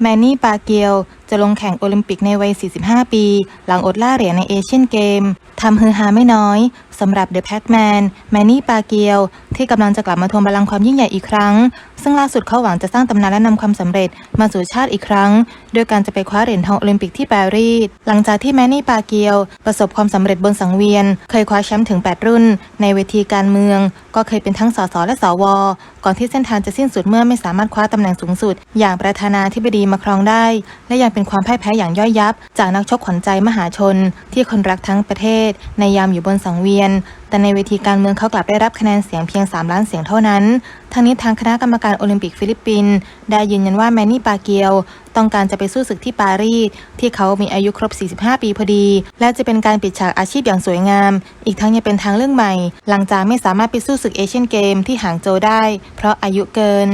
แมนนี่ปาเกียวจะลงแข่งโอลิมปิกในวัย 45 ปี หลังอดล่าเหรียญในเอเชียนเกม ทำฮือฮาไม่น้อย สำหรับเดอะแพ็กแมน แมนนี่ปาเกียว ที่กำลังจะกลับมาทวงบัลลังก์ความยิ่งใหญ่อีกครั้ง ซึ่งล่าสุดเขาหวังจะสร้างตำนานและนำความสำเร็จมาสู่ชาติอีกครั้ง โดยการจะไปคว้าเหรียญทองโอลิมปิกที่ปารีส หลังจากที่แมนนี่ปาเกียว ประสบความสำเร็จบนสังเวียน เคยคว้าแชมป์ถึง 8 รุ่น ในเวทีการเมือง ก็เคยเป็นทั้งสสและสว ก่อนที่เส้นทางจะสิ้นสุดเมื่อไม่สามารถคว้าตำแหน่งสูงสุด อย่างประธานาธิบดีมาครองได้ และยังเป็นความพ่ายแพ้อย่างย่อยยับ จากนักชกขวัญใจมหาชน ที่คนรักทั้งประเทศ ในยามอยู่บนสังเวียน แต่ในเวทีการเมืองเขากลับได้รับคะแนนเสียงเพียง3 ล้านเสียงเท่านั้น ทั้งนี้ทางคณะกรรมการโอลิมปิกฟิลิปปินส์ได้ยืนยันว่าแมนนี่ปาเกียวต้องการจะไปสู้ศึกที่ปารีสที่เขามีอายุครบ 45 ปีพอดี และจะเป็นการปิดฉากอาชีพอย่างสวยงาม อีกทั้งยังเป็นทางเรื่องใหม่ หลังจากไม่สามารถไปสู้ศึกเอเชียนเกมที่หางโจวได้ เพราะอายุเกิน